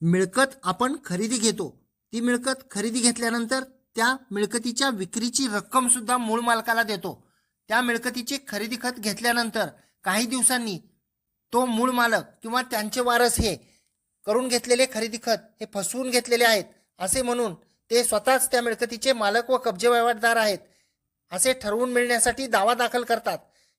मिळकत आपण खरेदी घेतो. ती मिळकत खरेदी घेतल्यानंतर त्या मिळकतीच्या विक्रीची रक्कम सुद्धा मूळ मालकाला देतो. त्या मिळकतीचे खरेदी खत घेतल्यानंतर काही दिवसांनी तो मूळ मालक किंवा त्यांचे वारस हे करून घेतलेले खरेदी खत हे फसवून घेतलेले आहेत असे म्हणून ते स्वतःच त्या मिळकतीचे मालक व कब्जे वहिवाटदार आहेत असे ठरवून मिळण्यासाठी दावा दाखल करतात.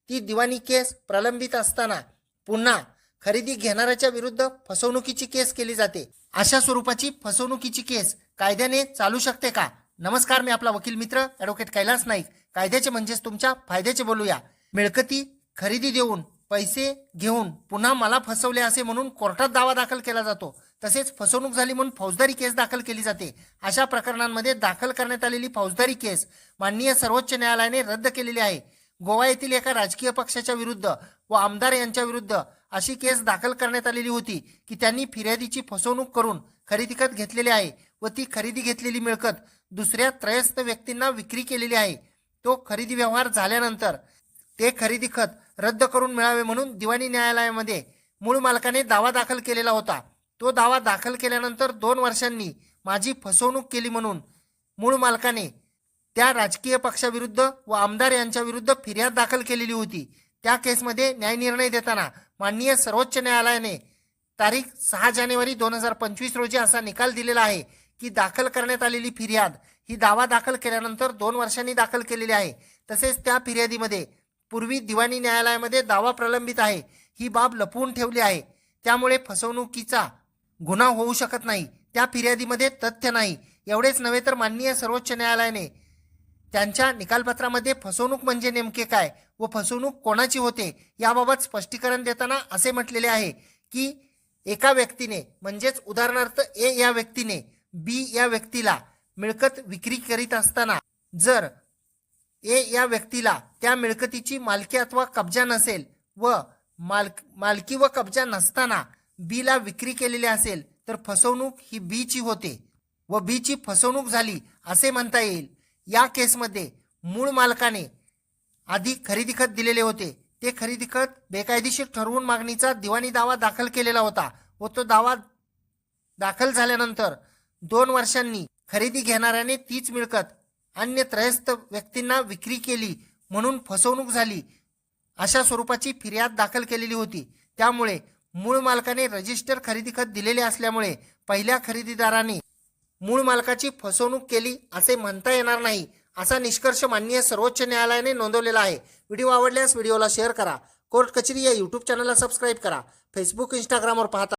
ती दिवाणी केस प्रलंबित असताना पुन्हा खरेदी घेणाऱ्याच्या विरुद्ध फसवणुकीची केस केली जाते. अशा स्वरूपाची फसवणुकीची केस कायद्याने चालू शकते का? नमस्कार मी आपला वकील मित्र ॲडव्होकेट कैलास नाईक. कायद्याचे म्हणजेच तुमच्या फायद्याचे बोलूया. मिळकती खरेदी देऊन पैसे घेऊन पुन्हा मला फसवले असे म्हणून कोर्टात दावा दाखल केला जातो. तसेच फसवणूक झाली म्हणून फौजदारी केस दाखल केली जाते. अशा प्रकरणांमध्ये दाखल करण्यात आलेली फौजदारी केस माननीय सर्वोच्च न्यायालयाने रद्द केलेली आहे. गोवा येथील एका राजकीय पक्षाच्या विरुद्ध व आमदार यांच्या विरुद्ध अशी केस दाखल करण्यात आलेली होती की त्यांनी फिर्यादीची फसवणूक करून खरेदी खत घेतलेली आहे व ती खरेदी घेतलेली मिळकत दुसऱ्या त्रयस्थ व्यक्तींना विक्री केलेली आहे. तो खरेदी व्यवहार झाल्यानंतर ते खरेदी खत रद्द करून मिळावे म्हणून दिवाणी न्यायालयामध्ये मूळ मालकाने दावा दाखल केलेला होता. तो दावा दाखल केल्यानंतर दोन वर्षांनी माझी फसवणूक केली म्हणून मूळ मालकाने त्या राजकीय पक्षाविरुद्ध व आमदार यांच्या विरुद्ध फिर्याद दाखल केलेली होती. त्या केसमध्ये न्यायनिर्णय देताना माननीय सर्वोच्च न्यायालयाने तारीख सहा जानेवारी दोन हजार पंचवीस रोजी असा निकाल दिलेला आहे की दाखल करण्यात आलेली फिर्याद ही दावा दाखल केल्यानंतर दोन वर्षांनी दाखल केलेली आहे. तसेच त्या फिर्यादीमध्ये पूर्वी दिवाणी न्यायालयामध्ये दावा प्रलंबित आहे. ही बाब लपवून ठेवली आहे. त्यामुळे फसवणुकीचा गुन्हा होऊ शकत नाही. त्या फिर्यादीमध्ये तथ्य नाही. एवढेच नव्हे तर माननीय सर्वोच्च न्यायालयाने त्यांच्या निकालपत्रामध्ये फसवणूक म्हणजे नेमके काय व फसवणूक कोणाची होते याबाबत स्पष्टीकरण देताना असे म्हटलेले आहे की एका व्यक्तीने म्हणजेच उदाहरणार्थ ए या व्यक्तीने बी या व्यक्तीला मिळकत विक्री करीत असताना जर ए या व्यक्तीला त्या मिळकतीची मालकी अथवा कब्जा नसेल व मालक मालकी व कब्जा नसताना बीला विक्री केलेली असेल तर फसवणूक ही बीची होते व बीची फसवणूक झाली असे म्हणता येईल. या केसमध्ये मूळ मालकाने आधी खरेदी खत दिलेले होते. ते खरेदी खत बेकायदेशीर ठरवून मागणीचा दिवाणी दावा दाखल केलेला होता व तो दावा दाखल झाल्यानंतर दोन वर्षांनी खरेदी घेणाऱ्याने तीच मिळकत अन्य त्रयस्थ व्यक्तींना विक्री केली म्हणून फसवणूक झाली अशा स्वरूपाची फिर्याद दाखल केलेली होती. त्यामुळे मूळ मालकाने रजिस्टर खरेदी खत दिलेले असल्यामुळे पहिल्या खरेदीदाराने मूळ मालकाची फसवणूक केली असे म्हणता येणार नाही असा निष्कर्ष माननीय सर्वोच्च न्यायालयाने नोंदवलेला आहे. व्हिडिओ आवडल्यास व्हिडिओला शेअर करा. कोर्ट कचेरी या यूट्यूब चॅनलला सबस्क्राईब करा. फेसबुक इंस्टाग्रामवर पाहता